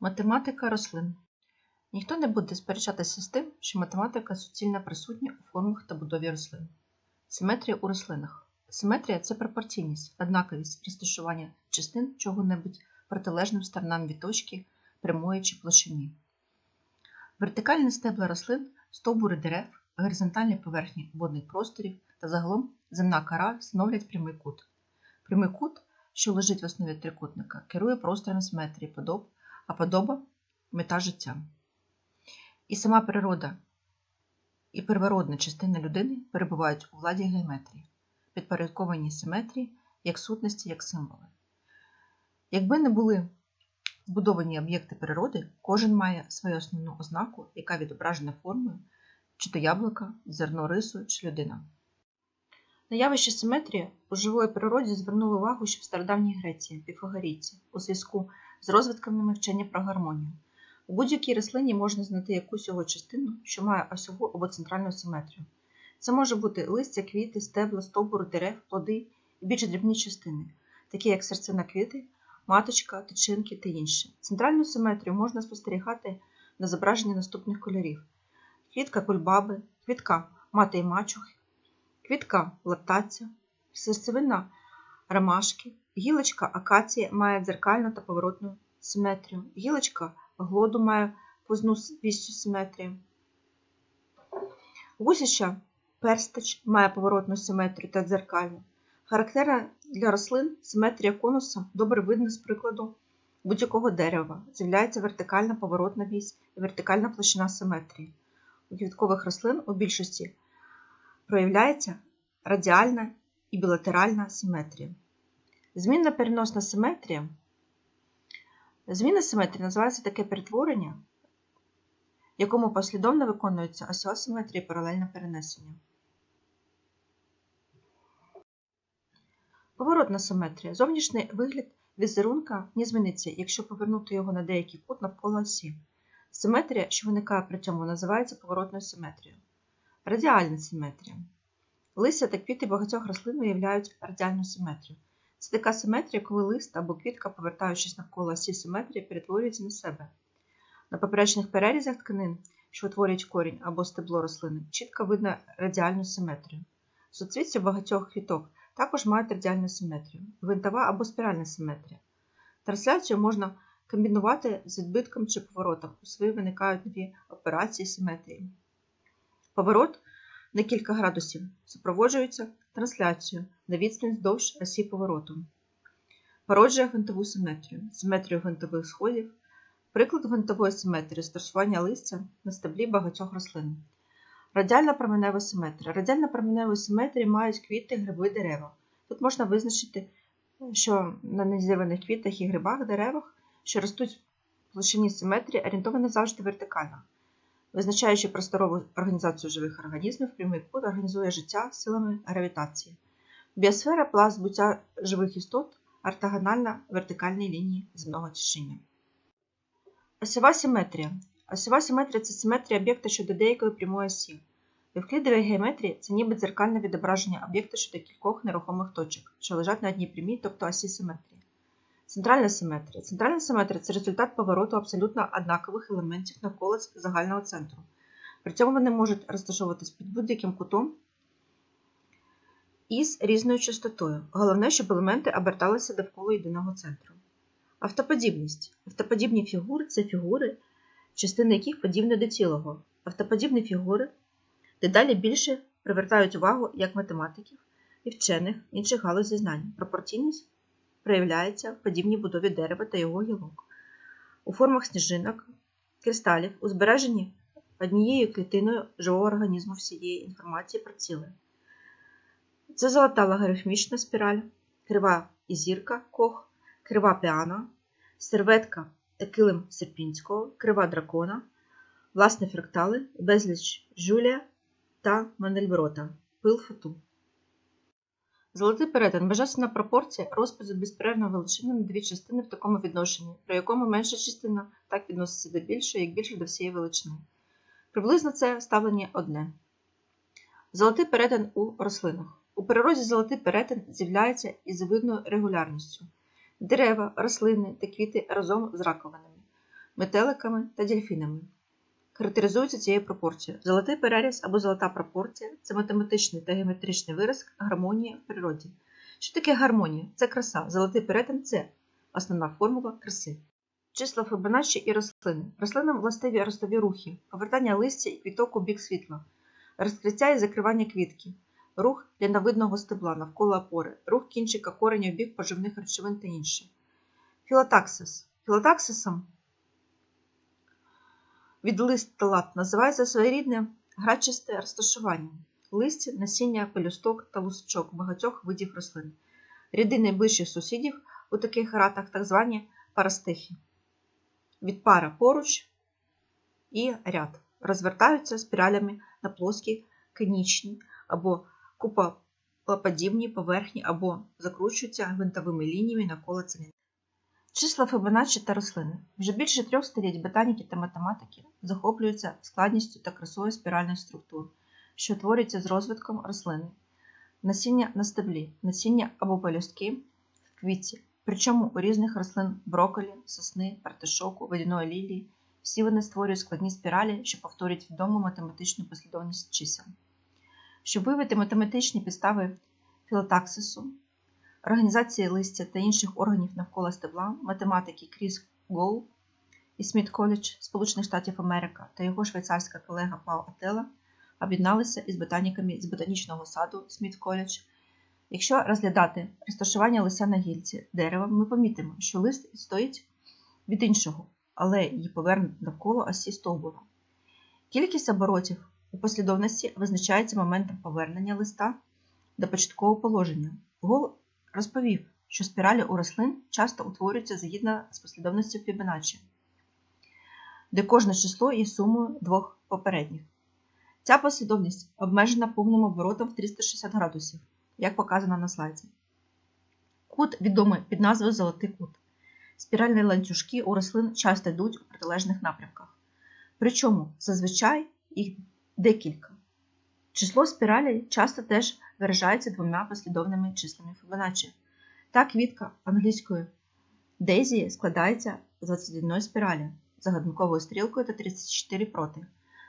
Математика рослин. Ніхто не буде сперечатися з тим, що математика суцільно присутня у формах та будові рослин. Симетрія у рослинах. Симетрія це пропорційність, однаковість розташування частин чого-небудь протилежним сторонам від точки прямої чи площині. Вертикальні стебла рослин, стовбури дерев, горизонтальні поверхні водних просторів та загалом земна кора становлять прямий кут. Прямий кут, що лежить в основі трикутника, керує простором симетрії подоб, а подоба мета життя. І сама природа і первородна частина людини перебувають у владі геометрії, підпорядковані симетрії як сутності, як символи. Якби не були збудовані об'єкти природи, кожен має свою основну ознаку, яка відображена формою, чи то яблука, зерно рису, чи людина. На явище симетрії у живої природі звернули увагу ще в стародавній Греції, піфагорійці, у зв'язку з розвитками вчення про гармонію. У будь-якій рослині можна знайти якусь його частину, що має осьову або центральну симетрію. Це може бути листя, квіти, стебла, стовбури, дерев, плоди і більш дрібні частини, такі як серцина квіти, маточка, тичинки та інші. Центральну симетрію можна спостерігати на зображенні наступних кольорів: квітка кульбаби, квітка мати і мачухи, квітка лактація, серцевина ромашки, гілочка акації має дзеркальну та поворотну симетрію, гілочка глоду має позну вістю симетрію. Гусяча перстач має поворотну симетрію та дзеркальну. Характерна для рослин симетрія конуса добре видно з прикладу будь-якого дерева. З'являється вертикальна поворотна вісь і вертикальна площина симетрії. У квіткових рослин у більшості проявляється радіальна і білатеральна симетрія. Змінна переносна симетрія. Зміна симетрії називається таке перетворення, якому послідовно виконується осьова симетрія і паралельне перенесення. Поворотна симетрія. Зовнішній вигляд візерунка не зміниться, якщо повернути його на деякий кут навколо осі. Симетрія, що виникає при цьому, називається поворотною симетрією. Радіальна симетрія. Листя та квіти багатьох рослин виявляють радіальну симетрію. Це така симетрія, коли лист або квітка, повертаючись навколо осі симетрії, перетворюється на себе. На поперечних перерізах тканин, що утворюють корінь або стебло рослини, чітко видно радіальну симетрію. Суцвіття багатьох квіток також мають радіальну симетрію, гвинтова або спіральна симетрія. Трансляцію можна комбінувати з відбитком чи поворотом, у своїй виникають нові операції симетрії. Поворот на кілька градусів супроводжується трансляцією на відстань вздовж осі повороту. Породжує гвинтову симетрію, симетрію гвинтових сходів, приклад гвинтової симетрії розташування листя на стеблі багатьох рослин. Радіальна променева симетрія. Радіальна променева симетрія мають квіти, гриби, дерева. Тут можна визначити, що на незірваних квітах і грибах, деревах, що ростуть в площині симетрії, орієнтовані завжди вертикально. Визначаючи просторову організацію живих організмів, прямий кут організує життя силами гравітації. Біосфера пласт буття живих істот ортогональна вертикальній лінії земного тяжіння. Осьова симетрія. Осьова симетрія це симетрія об'єкта щодо деякої прямої осі. В геометрії це ніби дзеркальне відображення об'єкта щодо кількох нерухомих точок, що лежать на одній прямій, тобто осі симетрії. Центральна симетрія. Центральна симетрія це результат повороту абсолютно однакових елементів навколо загального центру. При цьому вони можуть розташовуватись під будь-яким кутом із різною частотою. Головне, щоб елементи оберталися довкола єдиного центру. Автоподібність. Автоподібні фігури це фігури, частини яких подібні до цілого. Автоподібні фігури дедалі більше привертають увагу як математиків і вчених інших галузей знань. Пропорційність проявляється в подібній будові дерева та його гілок, у формах сніжинок, кристалів, у збереженні однією клітиною живого організму всієї інформації про ціле. Це золота логарифмічна спіраль, крива і зірка кох, крива піана, серветка та килим Серпінського, крива дракона, власне фрактали, безліч Жулія та Манельброта, пил фату. Золотий перетин божественна пропорція розпису безперервної величини на дві частини в такому відношенні, при якому менша частина так відноситься до більшої, як більше до всієї величини. Приблизно це ставлення одне. Золотий перетин у рослинах. У природі золотий перетин з'являється із видною регулярністю. Дерева, рослини та квіти разом з раковинами. метеликами та дельфінами. Характеризуються цією пропорцією. Золотий переріз або золота пропорція це математичний та геометричний вираз гармонії в природі. Що таке гармонія? Це краса. Золотий перетин це основна формула краси. Числа Фібоначчі і рослини. Рослинам властиві ростові рухи, повертання листя і квіток у бік світла, розкриття і закривання квітки, рух ліновидного стебла навколо опори, рух кінчика кореня в бік поживних речовин та інше. Філотаксис. Філотаксисом від лист та лат називається своєрідне грачисте розташування листя, насіння, пелюсток та лусочок багатьох видів рослин. Ряди найближчих сусідів у таких ратах так звані парастихи. Від пара поруч і ряд розвертаються спіралями на плоскі, конічні або куполоподібні поверхні або закручуються гвинтовими лініями навколо циліндра. Числа Фібоначчі та рослини. Вже більше трьох століть ботаніки та математики захоплюються складністю та красою спіральних структур, що утворюються з розвитком рослини, насіння на стеблі, насіння або пелюстки в квітці, причому у різних рослин брокколі, сосни, партишоку, водяної лілії, всі вони створюють складні спіралі, що повторюють відому математичну послідовність чисел. Щоб виявити математичні підстави філотаксису, організації листя та інших органів навколо стебла, математики Кріс Гоул і Сміт Коледж Сполучених Штатів Америка та його швейцарська колега Пау Ателла об'єдналися із ботаніками з ботанічного саду Сміт Коледж. Якщо розглядати розташування листя на гільці дерева, ми помітимо, що лист стоїть від іншого, але її повернуто навколо осі стовбура. Кількість оборотів у послідовності визначається моментом повернення листа до початкового положення. Гол розповів, що спіралі у рослин часто утворюються згідно з послідовністю Фібоначчі, де кожне число є сумою двох попередніх. Ця послідовність обмежена повним оборотом в 360 градусів, як показано на слайді. Кут відомий під назвою Золотий кут. Спіральні ланцюжки у рослин часто йдуть у протилежних напрямках. Причому зазвичай їх декілька. Число спіралей часто теж виражається двома послідовними числами Фібоначчі. Та квітка англійської Дейзі складається з 21 спіралі, загадниковою стрілкою та 34 проти.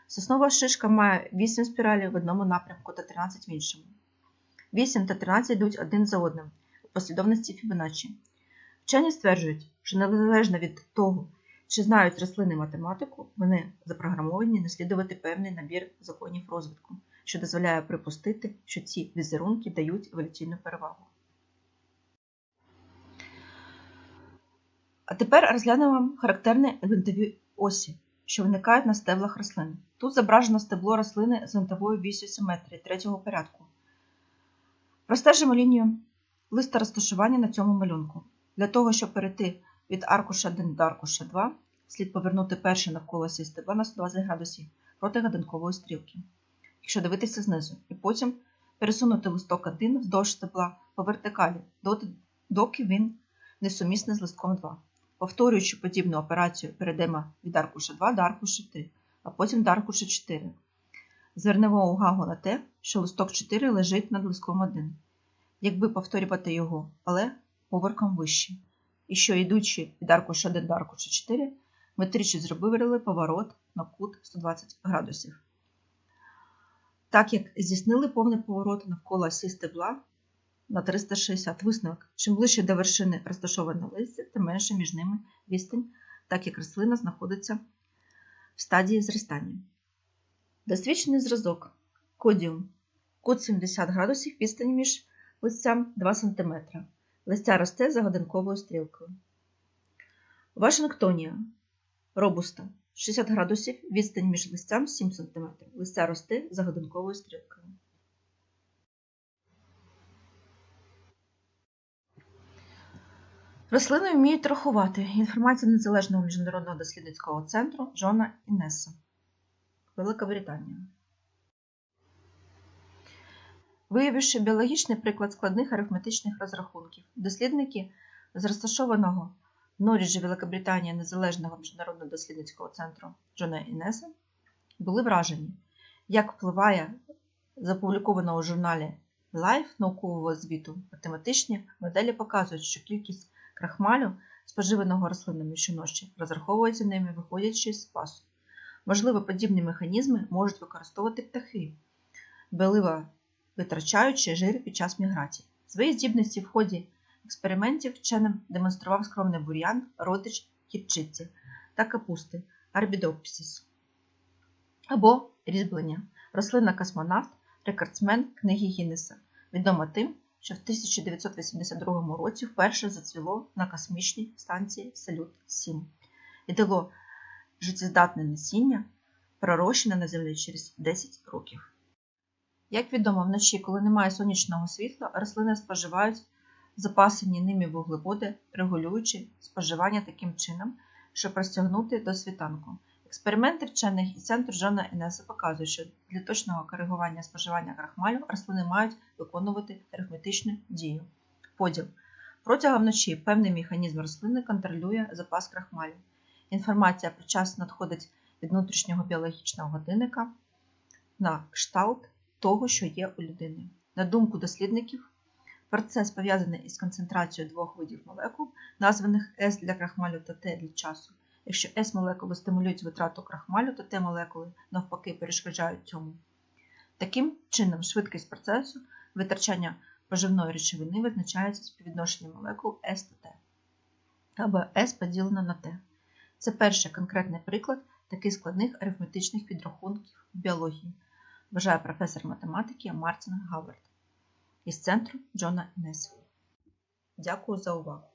Соснова шишка має 8 спіралей в одному напрямку та 13 в іншому. 8 та 13 йдуть один за одним у послідовності Фібоначчі. Вчені стверджують, що незалежно від того, чи знають рослини математику, вони запрограмовані наслідувати певний набір законів розвитку, що дозволяє припустити, що ці візерунки дають еволюційну перевагу. А тепер розглянемо характерні гвинтові осі, що виникають на стеблах рослин. Тут зображено стебло рослини з гвинтовою вісю симетрії третього порядку. Простежимо лінію листа розташування на цьому малюнку. Для того, щоб перейти від аркуша 1 до аркуша 2, слід повернути перший навколо осі стебла на 120 градусів проти годинкової стрілки, якщо дивитися знизу, і потім пересунути листок 1 вздовж стебла по вертикалі, доки він несумісний з листком 2. Повторюючи подібну операцію, перейдемо від аркуша 2 до аркуша 3, а потім до аркуша 4. Звернемо увагу на те, що листок 4 лежить над листком 1, якби повторювати його, але поверхом вище. І що, йдучи від аркуша 1 до аркуша 4, ми тричі зробили поворот на кут 120 градусів. Так як здійснили повний поворот навколо осі стебла на 360 висновок, чим ближче до вершини розташоване листя, тим менше між ними відстань, так як рослина знаходиться в стадії зростання. Досвідчений зразок кодіум. Кут 70 градусів відстань між листям 2 см. Листя росте за годинковою стрілкою. Вашингтонія. Робуста. 60 градусів відстань між листям 7 см. Листя росте за годинковою стрілкою. Рослини вміють рахувати. Інформація Незалежного міжнародного дослідницького центру Джона Інеса. Велика Британія. Виявивши біологічний приклад складних арифметичних розрахунків, дослідники з розташованого в Норіджі Великобританії Незалежного міжнародного дослідницького центру Джона Інеса були вражені, як впливає з у журналі Life наукового звіту математичні моделі показують, що кількість крахмалю споживаного рослинами щоночі, розраховується ними, виходячи з пасу. Можливо, подібні механізми можуть використовувати птахи, дбайливо витрачаючи жир під час міграцій. Свої здібності в ході експериментів вченим демонстрував скромний бур'ян, родич гірчиці та капусти Арбідопсіс або різьблення. Рослина космонавт, рекордсмен книги Гіннеса, відома тим, що в 1982 році вперше зацвіло на космічній станції Салют-7 і дало життєздатне насіння, пророщене на землі через 10 років. Як відомо, вночі, коли немає сонячного світла, рослини споживають запасені ними вуглеводи, регулюючи споживання таким чином, щоб розтягнути до світанку. Експерименти вчених із центру Джона Інеса показують, що для точного коригування споживання крахмалю рослини мають виконувати арифметичну дію. Поділ. Протягом ночі певний механізм рослини контролює запас крахмалю. Інформація про час надходить від внутрішнього біологічного годинника на кшталт того, що є у людини. На думку дослідників, процес пов'язаний із концентрацією двох видів молекул, названих С для крахмалю та Т для часу. Якщо С молекули стимулюють витрату крахмалю, то Т молекули навпаки перешкоджають цьому. Таким чином, швидкість процесу витрачання поживної речовини визначається співвідношенням молекул С та Т, або С поділено на Т. Це перший конкретний приклад таких складних арифметичних підрахунків в біології, вважає професор математики Мартін Гавард із центру Джона Несві. Дякую за увагу!